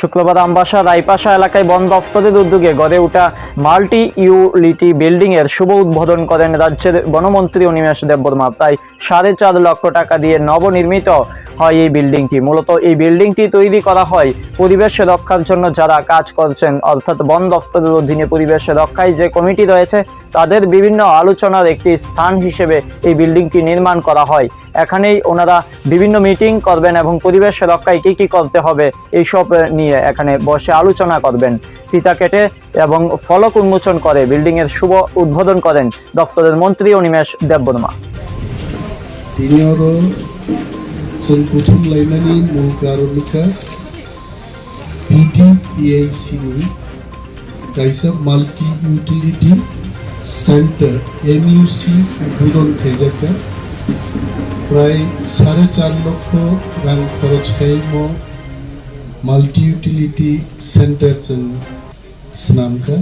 শুক্রবার আমবাসা রাইপাশা এলাকায় বন দফতরের উদ্যোগে গড়ে ওঠা মাল্টি ইউলিটি বিল্ডিং এর শুভ উদ্বোধন করেন রাজ্যের বনমন্ত্রী অনিমেষ দেববর্মা। প্রায় সাড়ে চার লক্ষ টাকা দিয়ে নবনির্মিত হয় এই বিল্ডিংটি। মূলত এই বিল্ডিংটি তৈরি করা হয় পরিবেশ রক্ষার জন্য যারা কাজ করছেন, অর্থাৎ বন দফতরের অধীনে পরিবেশ রক্ষায় যে কমিটি রয়েছে, তাদের বিভিন্ন আলোচনার একটি স্থান হিসেবে এই বিল্ডিংটি নির্মাণ করা হয়। এখানেই ওনারা বিভিন্ন মিটিং করবেন এবং পরিবেশ রক্ষায় কী কী করতে হবে, এইসব নিয়ে এখানে বসে আলোচনা করবেন। ফিতা কেটে এবং ফলক উন্মোচন করে বিল্ডিংয়ের শুভ উদ্বোধন করেন দপ্তরের মন্ত্রী Animesh Debbarma. kaisa multi utility center MUC উদ্বোধন খেজাকা প্রায় সাড়ে চার লক্ষ রাং খরচ খাইম মাল্টি ইউটিলিটি সেন্টার जों স্নামকা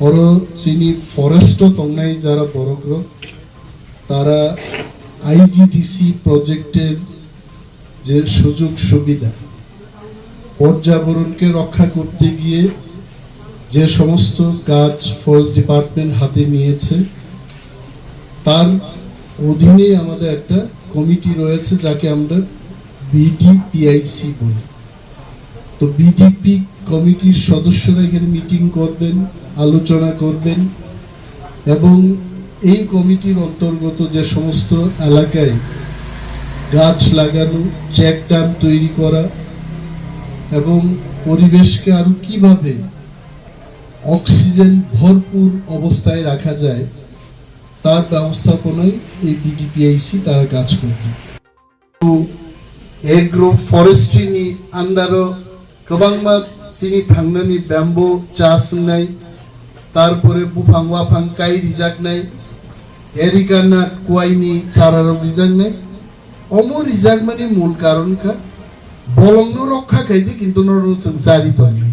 অর চিনি ফরেস্ট তংনাই যারা বড়গ্রহ তারা আইজিডিসি প্রজেক্টের যে সুযোগ সুবিধা পর্যাবরণকে রক্ষা করতে গিয়ে যে সমস্ত কাজ ফরেস্ট ডিপার্টমেন্ট হাতে নিয়েছে, তার অধীনে আমাদের একটা কমিটি রয়েছে যাকে আমরা বিডিপিআইসি বলি। তো বিডিপি কমিটির সদস্যরা এখানে মিটিং করবেন, আলোচনা করবেন এবং এই কমিটির অন্তর্গত যে সমস্ত এলাকায় গাছ লাগানো চেক ড্যাম তৈরি করা এবং পরিবেশকে আরও কীভাবে অক্সিজেন ভরপুর অবস্থায় রাখা যায় তার ব্যবস্থাপনায় এই বিডিপিআইসি তারা কাজ করবে एग्रो फरेस्ट्रीनि आन्दाराव गोबां मा जोंनि थांनानै बेम्बु चासनाय তারপরে বুফাং ওয়াফাং কাই রিজাকনাই এরিকানা কুয়াইনি চারারও রিজাকনাই অমো রিজাক মানে মূল কারণকা বলংনো রক্ষা খাইদি কিন্তু নরুন জারি তনি